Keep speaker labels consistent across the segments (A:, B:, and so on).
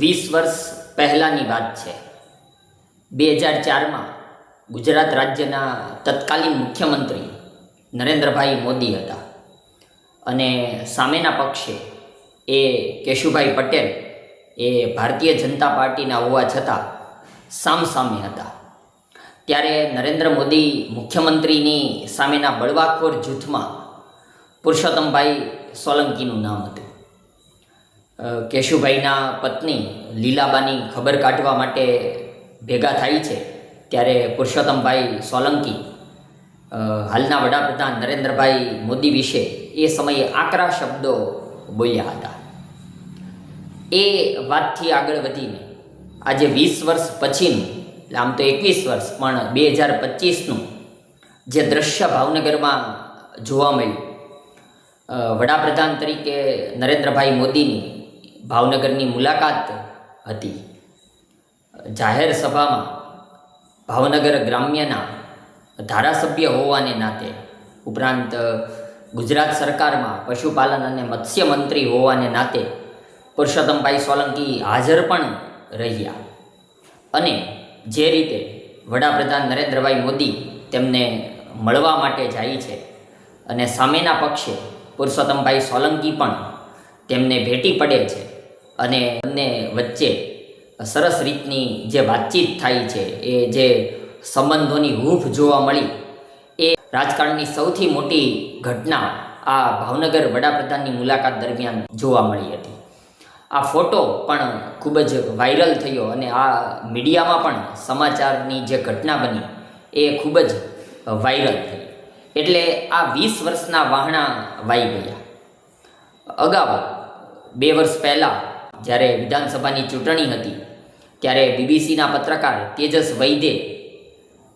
A: વીસ વર્ષ પહેલાંની વાત છે. બે હજાર ચારમાં ગુજરાત રાજ્યના તત્કાલીન મુખ્યમંત્રી નરેન્દ્રભાઈ મોદી હતા અને સામેના પક્ષે એ કેશુભાઈ પટેલ એ ભારતીય જનતા પાર્ટીના હોવા છતાં સામસામે હતા. ત્યારે નરેન્દ્ર મોદી મુખ્યમંત્રીની સામેના બળવાખોર જૂથમાં પુરુષોત્તમભાઈ સોલંકીનું નામ હતું. કેશુભાઈના પત્ની લીલાબાની ખબર કાઢવા માટે ભેગા થાય છે ત્યારે પુરુષોત્તમભાઈ સોલંકી હાલના વડાપ્રધાન નરેન્દ્રભાઈ મોદી વિશે એ સમયે આકરા શબ્દો બોલ્યા હતા. એ વાતથી આગળ વધીને આજે વીસ વર્ષ પછીનું આમ તો એકવીસ વર્ષ, પણ બે હજાર પચીસનું જે દ્રશ્ય ભાવનગરમાં જોવા મળ્યું. વડાપ્રધાન તરીકે નરેન્દ્રભાઈ મોદીની ભાવનગરની મુલાકાત હતી. જાહેર સભામાં ભાવનગર ગ્રામ્યના ધારાસભ્ય હોવાને નાતે ઉપરાંત ગુજરાત સરકારમાં પશુપાલન અને મત્સ્ય મંત્રી હોવાને નાતે પુરુષોત્તમભાઈ સોલંકી હાજર પણ રહ્યા. અને જે રીતે વડાપ્રધાન નરેન્દ્રભાઈ મોદી તેમને મળવા માટે જાય છે અને સામેના પક્ષે પુરુષોત્તમભાઈ સોલંકી પણ તેમને ભેટી પડે છે અને બંને વચ્ચે સરસ રીતની જે વાતચીત થાય છે, એ જે સંબંધોની હૂફ જોવા મળી, એ રાજકારણની સૌથી મોટી ઘટના આ ભાવનગર વડાપ્રધાનની મુલાકાત દરમિયાન જોવા મળી હતી. આ ફોટો પણ ખૂબ જ વાયરલ થયો અને આ મીડિયામાં પણ સમાચારની જે ઘટના બની, એ ખૂબ જ વાયરલ થઈ. એટલે આ વીસ વર્ષના વાહણા વાઈ ગયા. અગાઉ બે વર્ષ પહેલાં જ્યારે વિધાનસભાની ચૂંટણી હતી, ત્યારે બીબીસીના પત્રકાર તેજસ વૈદે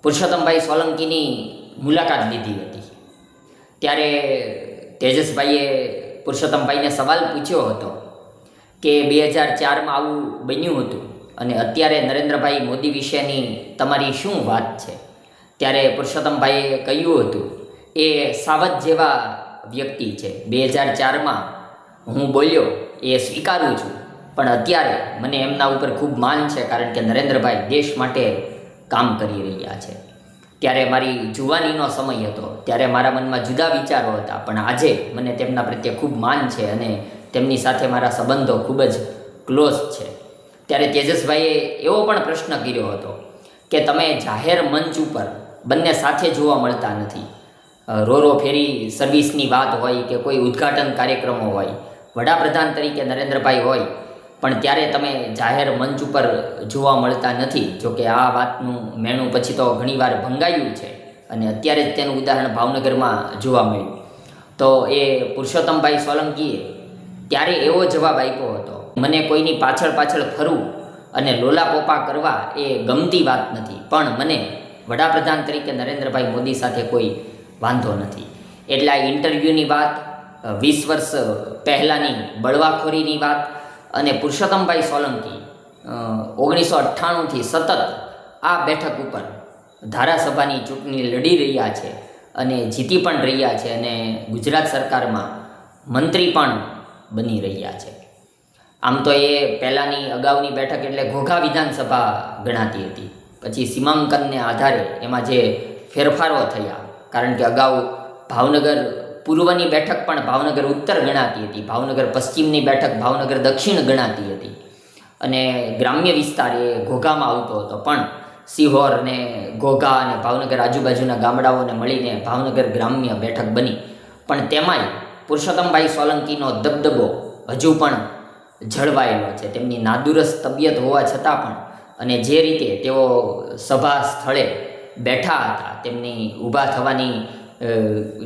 A: પુરુષોત્તમભાઈ સોલંકીની મુલાકાત લીધી હતી. ત્યારે તેજસભાઈએ પુરુષોત્તમભાઈને સવાલ પૂછ્યો હતો કે બે હજાર ચારમાં આવું બન્યું હતું અને અત્યારે નરેન્દ્રભાઈ મોદી વિશેની તમારી શું વાત છે? ત્યારે પુરુષોત્તમભાઈએ કહ્યું હતું, એ સાવધ જેવા વ્યક્તિ છે. બે હજાર ચારમાં હું બોલ્યો, એ સ્વીકારું છું. પણ અત્યારે મને એમના ઉપર ખૂબ માન છે કારણ કે નરેન્દ્રભાઈ દેશ માટે કામ કરી રહ્યા છે. ત્યારે મારી જુવાનીનો સમય હતો, ત્યારે મારા મનમાં જુદા વિચારો હતા, પણ આજે મને તેમના પ્રત્યે ખૂબ માન છે અને તેમની સાથે મારા સંબંધો ખૂબ જ ક્લોઝ છે. ત્યારે તેજસભાઈએ એવો પણ પ્રશ્ન કર્યો હતો કે તમે જાહેર મંચ ઉપર બંને સાથે જોવા મળતા નથી. રોરો ફેરી સર્વિસની વાત હોય કે કોઈ ઉદ્ઘાટન કાર્યક્રમો હોય, વડાપ્રધાન તરીકે નરેન્દ્રભાઈ હોય પણ ત્યારે તમે જાહેર મંચ ઉપર જોવા મળતા નથી જોકે આ વાતનું મેણું પછી તો ઘણીવાર ભંગાયું છે. અને અત્યારે જ તેનું ઉદાહરણ ભાવનગરમાં જોવા મળ્યું. તો એ પુરુષોત્તમભાઈ સોલંકીએ ત્યારે એવો જવાબ આપ્યો હતો, મને કોઈની પાછળ પાછળ ફરવું અને લોલાપોપા કરવા એ ગમતી વાત નથી, પણ મને વડાપ્રધાન તરીકે નરેન્દ્રભાઈ મોદી સાથે કોઈ વાંધો નથી. એટલે આ ઇન્ટરવ્યૂની વાત વીસ વર્ષ પહેલાંની બળવાખોરીની વાત અને પુરુષોત્તમભાઈ સોલંકી ઓગણીસો અઠ્ઠાણુંથી સતત આ બેઠક ઉપર ધારાસભાની ચૂંટણી લડી રહ્યા છે અને જીતી પણ રહ્યા છે અને ગુજરાત સરકારમાં મંત્રી પણ બની રહ્યા છે. આમ તો એ પહેલાંની અગાઉની બેઠક એટલે ઘોઘા વિધાનસભા ગણાતી હતી. પછી સીમાંકનને આધારે એમાં જે ફેરફારો થયા, કારણ કે અગાઉ ભાવનગર પૂર્વની બેઠક પણ ભાવનગર ઉત્તર ગણાતી હતી. ભાવનગર પશ્ચિમની બેઠક ભાવનગર દક્ષિણ ગણાતી હતી. અને ગ્રામ્ય વિસ્તાર એ ઘોઘામાં આવતો હતો. પણ સિહોર ને ઘોઘા અને ભાવનગર આજુબાજુના ગામડાઓને મળીને ભાવનગર ગ્રામ્ય બેઠક બની. પણ તેમાંય પુરુષોત્તમભાઈ સોલંકીનો દબદબો હજુ પણ જળવાયેલો છે. તેમની નાદુરસ્ત તબિયત હોવા છતાં પણ અને જે રીતે તેઓ સભા સ્થળે બેઠા હતા, તેમની ઊભા થવાની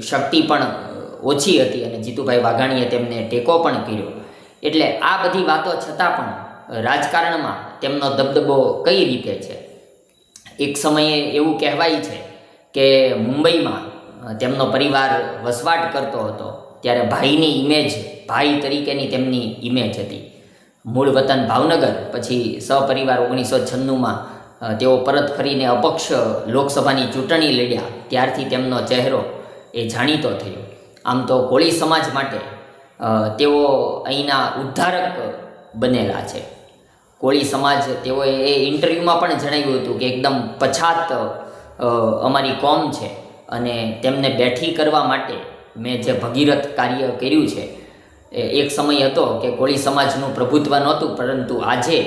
A: શક્તિ પણ ઓછી હતી અને જીતુભાઈ વાઘાણીએ તેમને ટેકો પણ કર્યો. એટલે આ બધી વાતો છતાં પણ રાજકારણમાં તેમનો દબદબો કઈ રીતે છે? એક સમયે એવું કહેવાય છે કે મુંબઈમાં તેમનો પરિવાર વસવાટ કરતો હતો, ત્યારે ભાઈની ઇમેજ ભાઈ તરીકેની તેમની ઇમેજ હતી. મૂળ વતન ભાવનગર, પછી સપરિવાર ઓગણીસો છન્નુંમાં તેઓ પરત ફરીને અપક્ષ લોકસભાની ચૂંટણી લડ્યા. ત્યારથી તેમનો ચહેરો એ જાણીતો થયો. આમ તો કોળી સમાજ માટે તેઓ અહીંના ઉદ્ધારક બનેલા છે. કોળી સમાજ તેઓએ એ ઇન્ટરવ્યૂમાં પણ જણાવ્યું હતું કે એકદમ પછાત અમારી કોમ છે અને તેમને બેઠી કરવા માટે મેં જે ભગીરથ કાર્ય કર્યું છે, એ એક સમય હતો કે કોળી સમાજનું પ્રભુત્વ નહોતું, પરંતુ આજે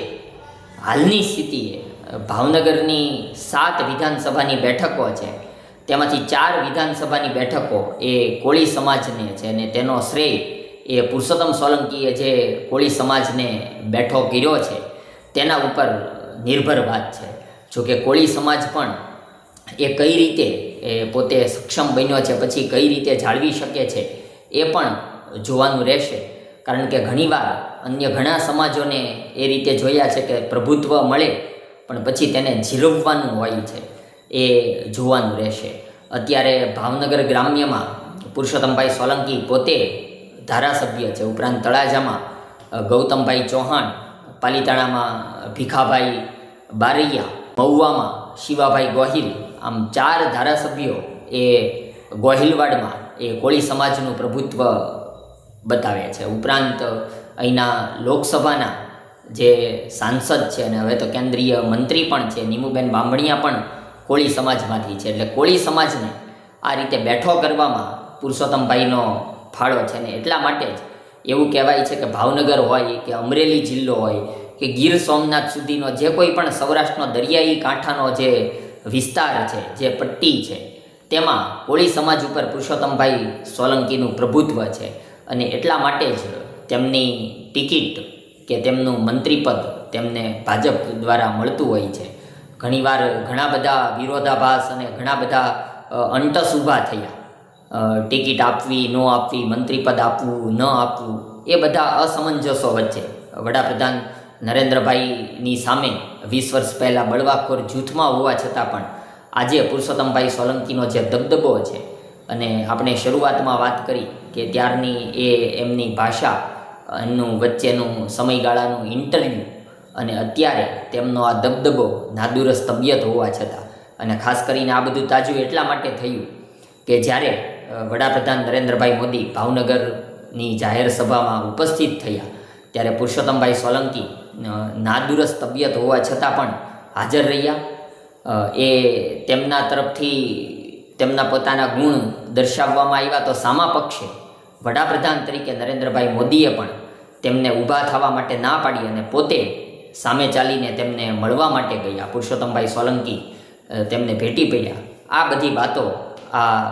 A: હાલની સ્થિતિએ ભાવનગરની સાત વિધાનસભાની બેઠકો છે તેમાંથી ચાર વિધાનસભાની બેઠકો એ કોળી સમાજને છે અને તેનો શ્રેય એ પુરુષોત્તમ સોલંકીએ જે કોળી સમાજને બેઠો કર્યો છે, તેના ઉપર નિર્ભર વાત છે. જોકે કોળી સમાજ પણ એ કઈ રીતે એ પોતે સક્ષમ બન્યો છે, પછી કઈ રીતે જાળવી શકે છે, એ પણ જોવાનું રહેશે. કારણ કે ઘણીવાર અન્ય ઘણા સમાજોને એ રીતે જોયા છે કે પ્રભુત્વ મળે, પણ પછી તેને જીરવવાનું હોય છે. એ જોવાનું રહેશે. અત્યારે ભાવનગર ગ્રામ્યમાં પુરુષોત્તમભાઈ સોલંકી પોતે ધારાસભ્ય છે. ઉપરાંત તળાજામાં ગૌતમભાઈ ચૌહાણ, પાલીતાણામાં ભીખાભાઈ બારૈયા, મહુવામાં શિવાભાઈ ગોહિલ, આમ ચાર ધારાસભ્યો એ ગોહિલવાડમાં, એ કોળી સમાજનું પ્રભુત્વ બતાવે છે. ઉપરાંત અહીંના લોકસભાના જે સાંસદ છે અને હવે તો કેન્દ્રીય મંત્રી પણ છે, નીમુબેન બામણિયા પણ કોળી સમાજમાંથી છે. એટલે કોળી સમાજને આ રીતે બેઠો કરવામાં પુરુષોત્તમભાઈનો ફાળો છે ને એટલા માટે જ એવું કહેવાય છે કે ભાવનગર હોય કે અમરેલી જિલ્લો હોય કે ગીર સોમનાથ સુધીનો જે કોઈ પણ સૌરાષ્ટ્રનો દરિયાઈ કાંઠાનો જે વિસ્તાર છે, જે પટ્ટી છે, તેમાં કોળી સમાજ ઉપર પુરુષોત્તમભાઈ સોલંકીનું પ્રભુત્વ છે. અને એટલા માટે જ તેમની ટિકિટ કે તેમનું મંત્રીપદ તેમને ભાજપ દ્વારા મળતું હોય છે. ઘણીવાર ઘણા બધા વિરોધાભાસ અને ઘણા બધા અંટસ ઊભા થયા. ટિકિટ આપવી, ન આપવી મંત્રીપદ આપવું, ન આપવું, એ બધા અસમંજસો વચ્ચે. વડાપ્રધાન નરેન્દ્રભાઈની સામે વીસ વર્ષ પહેલાં બળવાખોર જૂથમાં હોવા છતાં પણ આજે પુરુષોત્તમભાઈ સોલંકીનો જે દબદબો છે અને આપણે શરૂઆતમાં વાત કરી કે ત્યારની એ એમની ભાષા, એમનું વચ્ચેનું સમયગાળાનું ઇન્ટરવ્યૂ અને અત્યારે તેમનો આ દબદબો નાદુરસ્ત તબિયત હોવા છતાં અને ખાસ કરીને આ બધું તાજું એટલા માટે થયું કે જ્યારે વડાપ્રધાન નરેન્દ્રભાઈ મોદી ભાવનગરની જાહેર સભામાં ઉપસ્થિત થયા, ત્યારે પુરુષોત્તમભાઈ સોલંકી નાદુરસ્ત તબિયત હોવા છતાં પણ હાજર રહ્યા. એ તેમના તરફથી તેમના પોતાના ગુણ દર્શાવવામાં આવ્યા તો સામા પક્ષે વડાપ્રધાન તરીકે નરેન્દ્રભાઈ મોદીએ પણ તેમને ઊભા થવા માટે ના પાડી અને પોતે સામે ચાલીને તેમને મળવા માટે ગયા. પુરુષોત્તમભાઈ સોલંકી તેમને ભેટી પડ્યા. આ બધી વાતો આ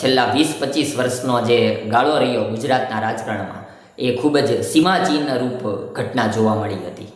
A: છેલ્લા વીસ પચીસ વર્ષનો જે ગાળો રહ્યો ગુજરાતના રાજકારણમાં, એ ખૂબ જ સીમાચીન રૂપ ઘટના જોવા મળી હતી.